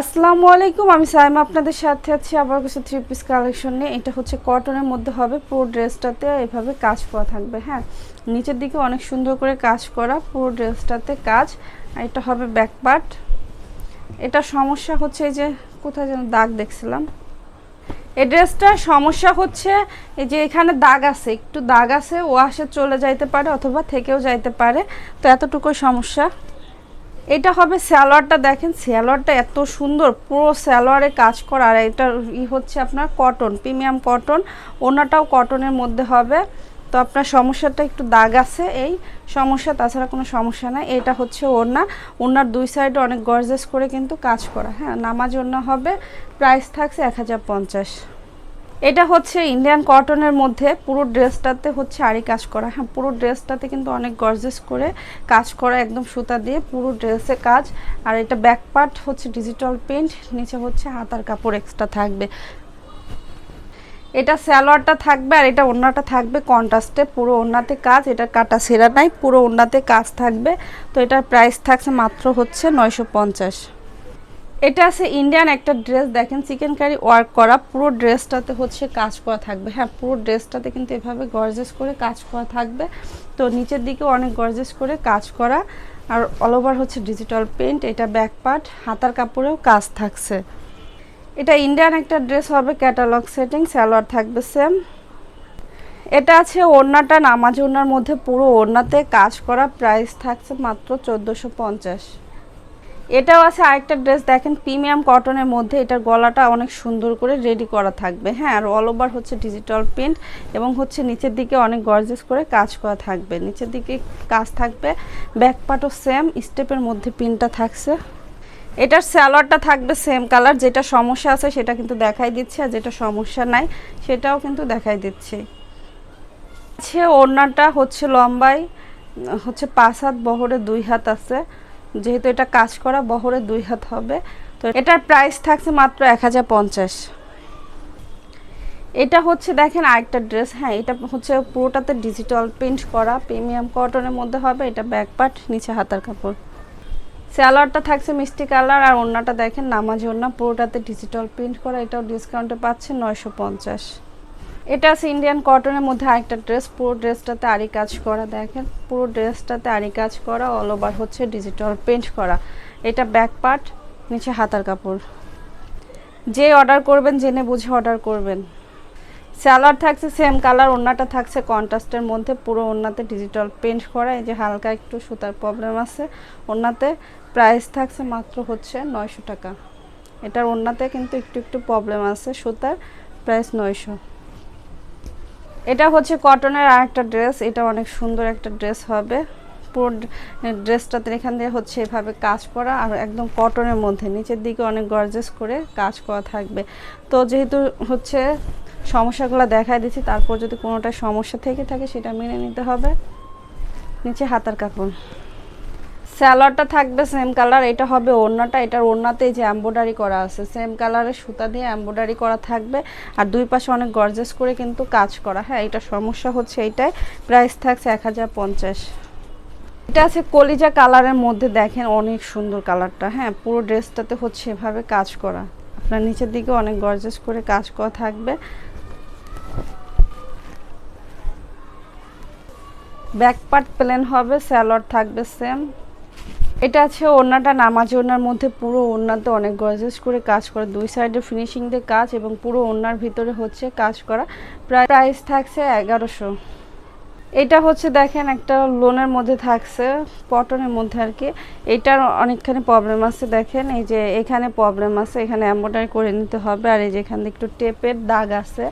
আসসালামু আলাইকুম, আমি সাইমা আপনাদের সাথে আছি আবার কিছু থ্রি পিস কালেকশন নিয়ে। এটা হচ্ছে কটনের মধ্যে হবে, পুরো ড্রেসটাতে এভাবে কাজ করা থাকবে হ্যাঁ? নিচের দিকে অনেক সুন্দর করে কাজ করা, পুরো ড্রেসটাতে কাজ। আর এটা হবে ব্যাক পার্ট এটা সমস্যা হচ্ছে এই যে, কোথায় যেন দাগ দেখছিলাম। এই ড্রেসটার সমস্যা হচ্ছে এই যে এখানে দাগ আছে, একটু দাগ আছে ওয়াশে চলে যাইতে পারে অথবা থেকেও যাইতে পারে। তো এতটুকুই সমস্যা। এটা হবে স্যালোয়ারটা দেখেন, স্যালোয়ারটা এত সুন্দর, পুরো স্যালোয়ারে কাজ করা। আর এটা ই হচ্ছে আপনার কটন, প্রিমিয়াম কটন, ওনাটাও কটনের মধ্যে হবে। তো আপনার সমস্যাটা একটু দাগ আছে এই সমস্যা, তাছাড়া কোনো সমস্যা নাই। এটা হচ্ছে ওড়না। ওনার দুই সাইডে অনেক গর্জেস করে কিন্তু কাজ করা। হ্যাঁ নামাজ ওড়না হবে। প্রাইস থাকছে এক হাজার পঞ্চাশ। এটা হচ্ছে ইন্ডিয়ান কটনের মধ্যে পুরো ড্রেসটাতে হচ্ছে আড়ি কাজ করা। হ্যাঁ পুরো ড্রেসটাতে কিন্তু অনেক গর্জেস করে কাজ করা, একদম সুতা দিয়ে পুরো ড্রেসে কাজ। আর এটা ব্যাক পার্ট হচ্ছে ডিজিটাল প্রিন্ট নিচে হচ্ছে হাতার কাপড় এক্সট্রা থাকবে। এটা স্যালোয়ারটা থাকবে আর এটা ওড়নাটা থাকবে কন্ট্রাস্টে পুরো ওড়নাতে কাজ, এটা কাটা সেরা নাই, পুরো ওড়নাতে কাজ থাকবে। তো এটার প্রাইস থাকছে মাত্র হচ্ছে নয়শো পঞ্চাশ। এটা আছে ইন্ডিয়ান একটা ড্রেস দেখেন চিকেন কারি ওয়ার্ক করা, পুরো ড্রেসটাতে হচ্ছে কাজ করা থাকবে। হ্যাঁ পুরো ড্রেসটাতে কিন্তু এভাবে গর্জেস করে কাজ করা থাকবে। তো নিচের দিকে অনেক গর্জেস করে কাজ করা। আর অল ওভার হচ্ছে ডিজিটাল প্রিন্ট এটা ব্যাক পার্ট হাতার কাপড়েও কাজ থাকছে। এটা ইন্ডিয়ান একটা ড্রেস হবে ক্যাটালগ সেটিং স্যালোয়ার থাকবে সেম এটা আছে ওড়নাটা, নামাজ ওড়নার মধ্যে পুরো ওড়নাতে কাজ করা প্রাইস থাকছে মাত্র চোদ্দোশো পঞ্চাশ। এটাও আছে আরেকটা ড্রেস দেখেন প্রিমিয়াম কটনের মধ্যে এটার গলাটা অনেক সুন্দর করে রেডি করা থাকবে। হ্যাঁ আর অল ওভার হচ্ছে ডিজিটাল প্রিন্ট এবং হচ্ছে নিচের দিকে অনেক গর্জেস করে কাজ করা থাকবে। নিচের দিকে কাজ থাকবে ব্যাক পার্টও সেম স্টেপের মধ্যে প্রিন্টটা থাকছে। এটার স্যালোয়ারটা থাকবে সেম কালার যেটা সমস্যা আছে সেটা কিন্তু দেখাই দিচ্ছে আর যেটা সমস্যা নাই সেটাও কিন্তু দেখাই দিচ্ছে। আছে ওড়নাটা হচ্ছে লম্বাই হচ্ছে পাঁচ হাত বহরে দুই হাত আছে। যেহেতু এটা কাজ করা, বহরে দুই হাত হবে। তো এটার প্রাইস থাকছে মাত্র এক হাজার পঞ্চাশ। এটা হচ্ছে দেখেন আরেকটা ড্রেস হ্যাঁ এটা হচ্ছে পুরোটাতে ডিজিটাল প্রিন্ট করা প্রিমিয়াম কটনের মধ্যে হবে, এটা ব্যাক পার্ট নিচে হাতার কাপড়। স্যালোয়ারটা থাকছে মিষ্টি কালার, আর ওড়নাটা দেখেন নামাজ ওড়না, পুরোটাতে ডিজিটাল প্রিন্ট করা, এটাও ডিসকাউন্টে পাচ্ছে নয়শো পঞ্চাশ। এটা আছে ইন্ডিয়ান কটনের মধ্যে আরেকটা ড্রেস পুরো ড্রেসটাতে আরি কাজ করা দেখেন। পুরো ড্রেসটাতে আরি কাজ করা অল ওভার হচ্ছে ডিজিটাল পেন্ট করা। এটা ব্যাক পার্ট নিচে হাতার কাপড়। যে অর্ডার করবেন, জেনে বুঝে অর্ডার করবেন। স্যালাড থাকছে সেম কালার ওড়নাটা থাকছে কন্ট্রাস্টের মধ্যে। পুরো ওড়নাতে ডিজিটাল পেন্ট করা, এই যে হালকা একটু সুতার প্রবলেম আছে। ওড়নাতে প্রাইস থাকছে মাত্র হচ্ছে নয়শো টাকা। এটার ওড়নাতে কিন্তু একটু একটু প্রবলেম আছে, সুতার প্রাইস নয়শো। এটা হচ্ছে কটনের আর একটা ড্রেস, এটা অনেক সুন্দর একটা ড্রেস হবে। পুরো ড্রেসটাতে এখান দিয়ে হচ্ছে এভাবে কাজ করা, আর একদম কটনের মধ্যে, নিচের দিকে অনেক গর্জেস করে কাজ করা থাকবে। তো যেহেতু হচ্ছে সমস্যাগুলো দেখাই দিচ্ছি, তারপর যদি কোনোটা সমস্যা থেকে থাকে, সেটা মেনে নিতে হবে। নিচে হাতার কাপড়। স্যালোয়ারটা থাকবে সেম কালার, এটা হবে ওড়নাটা, এটার ওড়নাতে যে এম্ব্রয়ডারি করা আছে, সেম কালারের সুতা দিয়ে এম্ব্রয়ডারি করা থাকবে। আর দুই পাশে অনেক গর্জেস করে কিন্তু কাজ করা হ্যাঁ এটা সমস্যা হচ্ছে এইটাই প্রাইস থাকছে এক হাজার পঞ্চাশ। এটা আছে কলিজা কালারের মধ্যে, দেখেন অনেক সুন্দর কালারটা হ্যাঁ পুরো ড্রেসটাতে হচ্ছে এভাবে কাজ করা। আপনার নিচের দিকে অনেক গর্জেস করে কাজ করা থাকবে। ব্যাক পার্ট প্লেন হবে স্যালোয়ার থাকবে সেম। এটা আছে ওড়নাটা নামাজ ওড়নার মধ্যে পুরো ওড়নাতে অনেক গর্জেস করে কাজ করা। দুই সাইডে ফিনিশিং দিয়ে কাজ এবং পুরো ওড়নার ভিতরে হচ্ছে কাজ করা। প্রায় প্রাইস থাকছে এগারোশো। এটা হচ্ছে দেখেন একটা লোনের মধ্যে থাকছে পটনের মধ্যে আর কি। এটার অনেকখানি প্রবলেম আছে দেখেন, এই যে এখানে প্রবলেম আছে, এখানে এম্ব্রয়ডারি করে নিতে হবে আর এই যে এখানে একটু টেপের দাগ আছে,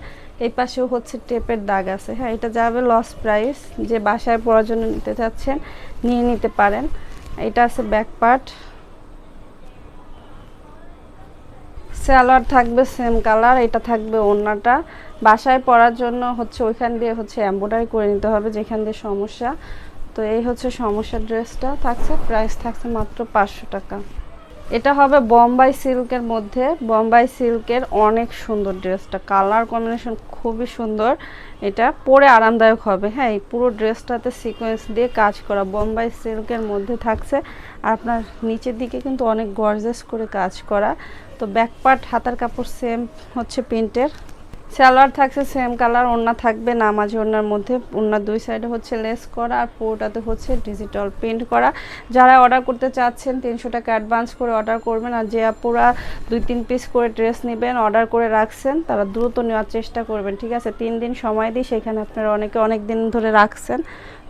এই পাশেও হচ্ছে টেপের দাগ আছে। হ্যাঁ এটা যাবে লস প্রাইস যে বাসায় পড়ার জন্য নিতে চাচ্ছেন, নিয়ে নিতে পারেন। এটা আছে ব্যাক পার্ট সালোয়ার থাকবে সেম কালার এটা থাকবে ওড়নাটা। বাসায় পরার জন্য হচ্ছে ওইখান দিয়ে হচ্ছে এম্ব্রয়ডারি করে নিতে হবে, যেখান দিয়ে সমস্যা। তো এই হচ্ছে সমস্যার ড্রেসটা থাকছে প্রাইস থাকছে মাত্র পাঁচশো টাকা। এটা হবে বোম্বাই সিল্কের মধ্যে। বোম্বাই সিল্কের অনেক সুন্দর ড্রেসটা। কালার কম্বিনেশন খুবই সুন্দর। এটা পরে আরামদায়ক হবে। হ্যাঁ এই পুরো ড্রেসটাতে সিকোয়েন্স দিয়ে কাজ করা। বোম্বাই সিল্কের মধ্যে থাকছে। আর আপনার নিচের দিকে কিন্তু অনেক গর্জেস করে কাজ করা। তো ব্যাকপার্ট হাতার কাপড় সেম হচ্ছে প্রিন্টের সালোয়ার থাকছে সেম কালার ওড়না থাকবে নামাজি ওড়নার মধ্যে। ওড়নার দুই সাইডে হচ্ছে লেস করা আর পুরোটাতে হচ্ছে ডিজিটাল প্রিন্ট করা। যারা অর্ডার করতে চাচ্ছেন, তিনশো টাকা অ্যাডভান্স করে অর্ডার করবেন আর যে পুরা দুই তিন পিস করে ড্রেস নেবেন অর্ডার করে রাখছেন, তারা দ্রুত নেওয়ার চেষ্টা করবেন, ঠিক আছে? তিন দিন সময় দিই সেখানে আপনারা অনেকে অনেক দিন ধরে রাখছেন,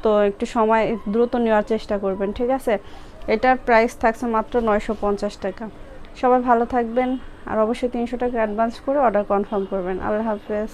তো একটু সময় দ্রুত নেওয়ার চেষ্টা করবেন, ঠিক আছে? এটার প্রাইস থাকছে মাত্র নয়শো পঞ্চাশ টাকা। সবাই ভালো থাকবেন আর অবশ্যই তিনশো টাকা অ্যাডভান্স করে অর্ডার কনফার্ম করবেন। আল্লাহ হাফেজ।